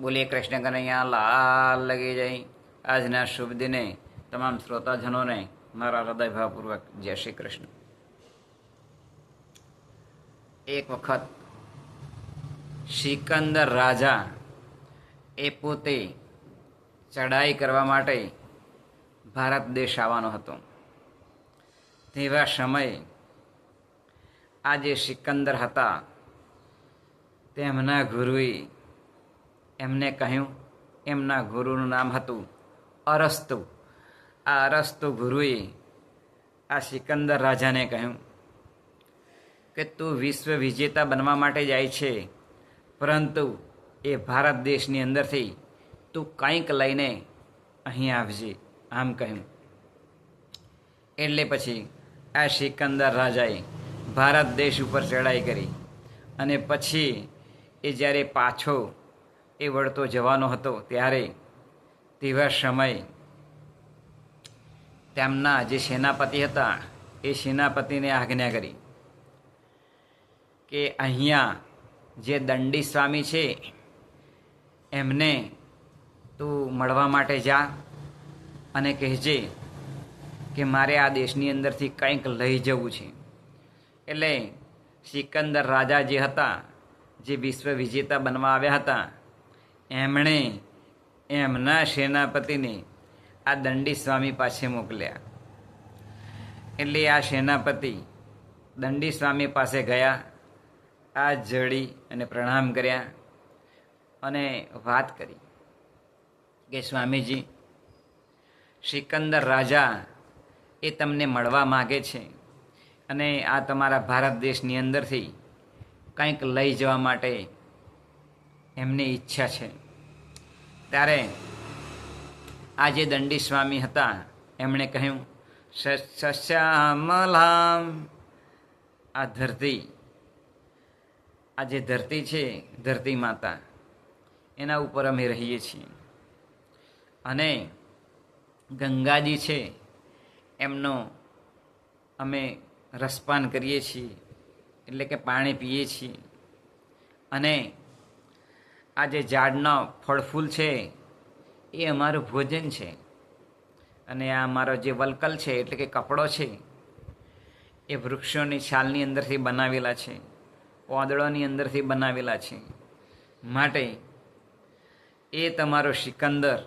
બોલીએ કૃષ્ણ કનૈયા લાલ લગી જાય આજના શુભ દિને તમામ શ્રોતાજનોને મારા હૃદયભાવપૂર્વક જય શ્રી કૃષ્ણ. એક વખત સિકંદર રાજા એ પોતે ચડાઈ કરવા માટે ભારત દેશ આવવાનો હતો. તેવા સમયે આ જે સિકંદર હતા, તેમના ગુરુએ એમને કહ્યું, એમના ગુરુનું નામ હતું અરસ્તુ. આ અરસ્તુ ગુરુએ આ સિકંદર રાજાને કહ્યું કે, તું વિશ્વ વિજેતા બનવા માટે જાય છે, પરંતુ એ ભારત દેશની અંદરથી તું કંઈક લઈને અહીં આવજે. આમ કહ્યું. એટલે પછી આ સિકંદર રાજાએ ભારત દેશ ઉપર ચડાઈ કરી અને પછી એ જ્યારે પાછો એ વળતો જવાનો હતો ત્યારે તેવા સમય તેમના જે સેનાપતિ હતા, એ સેનાપતિને આજ્ઞા કરી કે અહીંયા જે દંડી સ્વામી છે, એમને તું મળવા માટે જા અને કહેજે કે મારે આ દેશની અંદરથી કંઈક લઈ જવું છે. એટલે સિકંદર રાજા જે હતા, જે વિશ્વ વિજેતા બનવા આવ્યા હતા એમણે એમના સેનાપતિને આ દંડી સ્વામી પાસે મોકલ્યા. એટલે આ સેનાપતિ દંડી સ્વામી પાસે ગયા, આ જડી અને પ્રણામ કર્યા અને વાત કરી કે, સ્વામીજી, સિકંદર રાજા એ તમને મળવા માગે છે અને આ તમારા ભારત દેશની અંદરથી કંઈક લઈ જવા માટે એમની ઈચ્છા છે. ત્યારે આ જે દંડી સ્વામી હતા, એમણે કહ્યું સશ્યામલામ આ ધરતી, આ જે ધરતી છે, ધરતી માતા, એના ઉપર અમે રહીએ છીએ. અને ગંગાજી છે, એમનો અમે રસપાન કરીએ છીએ, એટલે કે પાણી પીએ છીએ. અને આ જે ઝાડનો ફળફૂલ છે, એ અમારું ભોજન છે. અને આ અમારો જે વલકલ છે, એટલે કે કપડો છે, એ વૃક્ષોની છાલની અંદરથી બનાવેલા છે, વાદળોની અંદરથી બનાવેલા છે. માટે એ તમારો સિકંદર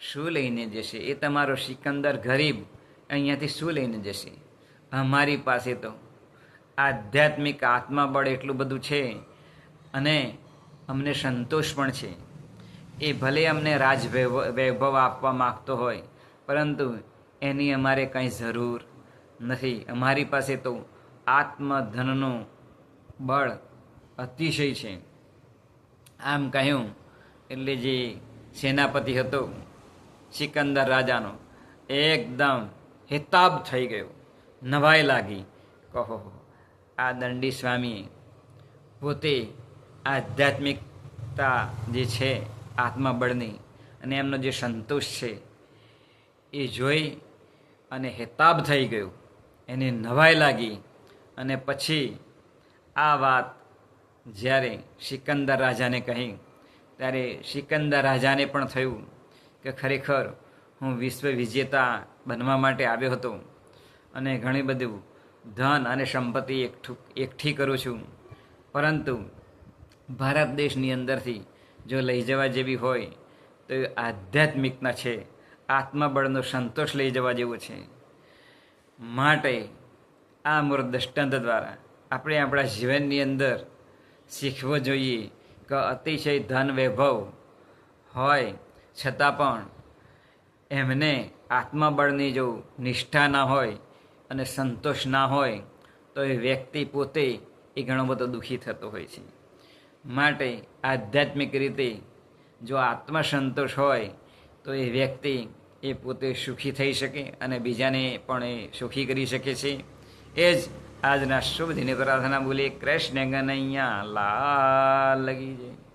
શું લઈને જશે? એ તમારો સિકંદર ગરીબ અહીંયાથી શું લઈને જશે? અમારી પાસે તો આધ્યાત્મિક આત્માબળ એટલું બધું છે. અને અમને સંતોષ પણ છે. એ ભલે અમને રાજ વૈભવ આપવા માગતો હોય, પરંતુ એની અમારે કંઈ જરૂર નથી. અમારી પાસે તો આત્મધનનું બળ અતિશય છે. આમ કહ્યું એટલે જે સેનાપતિ હતો, સિકંદર રાજાનો, એકદમ હિતાબ થઈ ગયો. નવાઈ લાગી. કહો, આ દંડી સ્વામી પોતે આધ્યાત્મિકતા જે છે, આત્મબળની અને એમનો જે સંતોષ છે, એ જોઈ અને હેતાબ થઈ ગયો. એને નવાઈ લાગી અને પછી આ વાત જ્યારે સિકંદર રાજાને કહી, ત્યારે સિકંદર રાજાને પણ થયું કે ખરેખર હું વિશ્વ વિજેતા બનવા માટે આવ્યો હતો અને ઘણી બધું ધન અને સંપત્તિ એકઠું, એકઠી કરું છું. પરંતુ ભારત દેશની અંદરથી જો લઈ જવા જેવી હોય, તો એ આધ્યાત્મિકતા છે. આત્મબળનો સંતોષ લઈ જવા જેવો છે. માટે આ મૂળ દૃષ્ટાંત દ્વારા આપણે આપણા જીવનની અંદર શીખવો જોઈએ કે અતિશય ધન વૈભવ હોય છતાં પણ એમને આત્મબળની જો નિષ્ઠા ના હોય અને સંતોષ ના હોય, તો એ વ્યક્તિ પોતે એ ઘણો બધો દુઃખી થતો હોય છે. માટે આધ્યાત્મિક રીતે જો આત્મસંતોષ હોય, તો એ વ્યક્તિ એ પોતે સુખી થઈ શકે અને બીજાને પણ એ સુખી કરી શકે છે. એ જ આજના શુભ દિને પ્રાર્થના બોલીએ કૃષ્ણ ગનૈયા લાલ લગી જાય.